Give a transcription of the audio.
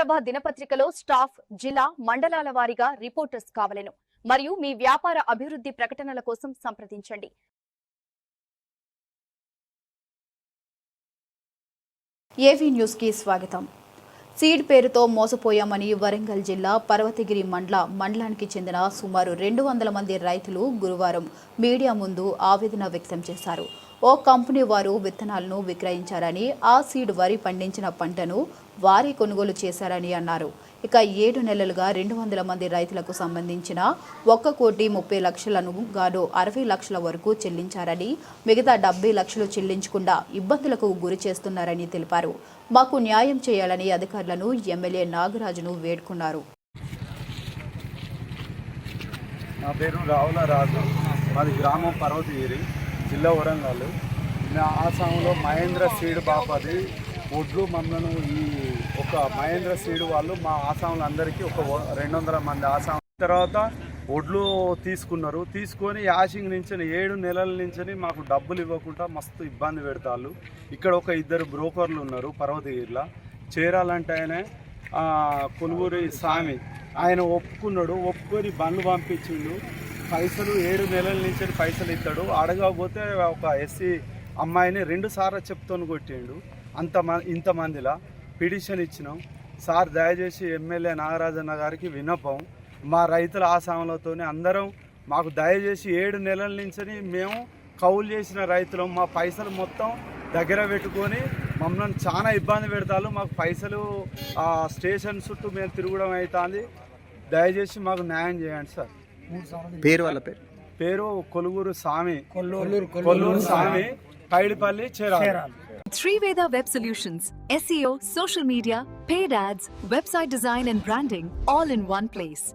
ఆంధ్రప్రభ దినపత్రికలో స్టాఫ్ జిల్లా మండలాల వారీగా రిపోర్టర్స్ కావలను. మరియు మీ వ్యాపార అభివృద్ధి ప్రకటనల కోసం సంప్రదించండి. ఏవీ న్యూస్కి స్వాగతం. సీడ్ పేరుతో మోసపోయామని వరంగల్ జిల్లా పర్వతగిరి మండల మండలానికి చెందిన సుమారు రెండు వందల మంది రైతులు గురువారం మీడియా ముందు ఆవేదన వ్యక్తం చేశారు. ఓ కంపెనీ వారు విత్తనాలను విక్రయించారని ఆ సీడ్ వరి పండించిన పంటను వారి కొనుగోలు చేశారని అన్నారు. ఇక ఏడు నెలలుగా రెండు వందల మంది రైతులకు సంబంధించిన ఒక్క కోటి ముప్పై లక్షలను గాను అరవై లక్షల వరకు చెల్లించారని మిగతా డెబ్బై లక్షలు చెల్లించకుండా ఇబ్బందులకు గురి చేస్తున్నారని తెలిపారు. మాకు న్యాయం చేయాలని అధికారులను ఎమ్మెల్యే నాగరాజును వేడుకున్నారు. నా పేరు రావుల రాజు. మాది గ్రామం పర్వతగిరి. జిల్లా వరంగల్. ఆసాంలో మహేంద్ర సీడ్ బాపది ఒడ్లు మమ్మల్ని ఈ ఒక మహేంద్ర సీడ్ వాళ్ళు మా ఆసాములు అందరికీ ఒక రెండు వందల మంది ఆసాం తర్వాత ఒడ్లు తీసుకున్నారు. తీసుకొని యాషింగ్ నుంచి ఏడు నెలల నుంచి మాకు డబ్బులు ఇవ్వకుండా మస్తు ఇబ్బంది పెడతారు ఇక్కడ ఒక ఇద్దరు బ్రోకర్లు ఉన్నారు పర్వతగిరిలో. చేరాలంటే ఆయన ఆ, స్వామి. ఆయన ఒప్పుకున్నాడు. ఒప్పుకొని బండ్లు పంపించిండు. పైసలు ఏడు నెలల నుంచి పైసలు ఇస్తాడు. అడగకపోతే ఒక ఎస్సీ అమ్మాయిని రెండు సార్లు చెప్తోని కొట్టిండు. అంత ఇంతమందిలా పిటిషన్ ఇచ్చినాం. సార్ దయచేసి ఎమ్మెల్యే నాగరాజన్న గారికి వినపం మా రైతుల ఆసాములతోనే అందరం మాకు దయచేసి ఏడు నెలల నుంచి మేము కౌలు చేసిన రైతులం. మా పైసలు మొత్తం దగ్గర పెట్టుకొని మమ్మల్ని చాలా ఇబ్బంది పెడతారు మాకు పైసలు ఆ స్టేషన్ చుట్టూ మేము తిరగడం అవుతుంది దయచేసి మాకు న్యాయం చేయండి సార్. పేరు వాళ్ళ పేరు పేరు కొలుగురు స్వామి కొల్లూరు స్వామి పైడిపల్లి చేరాలి Web Solutions, SEO, social media, paid ads, website design and branding, all in one place.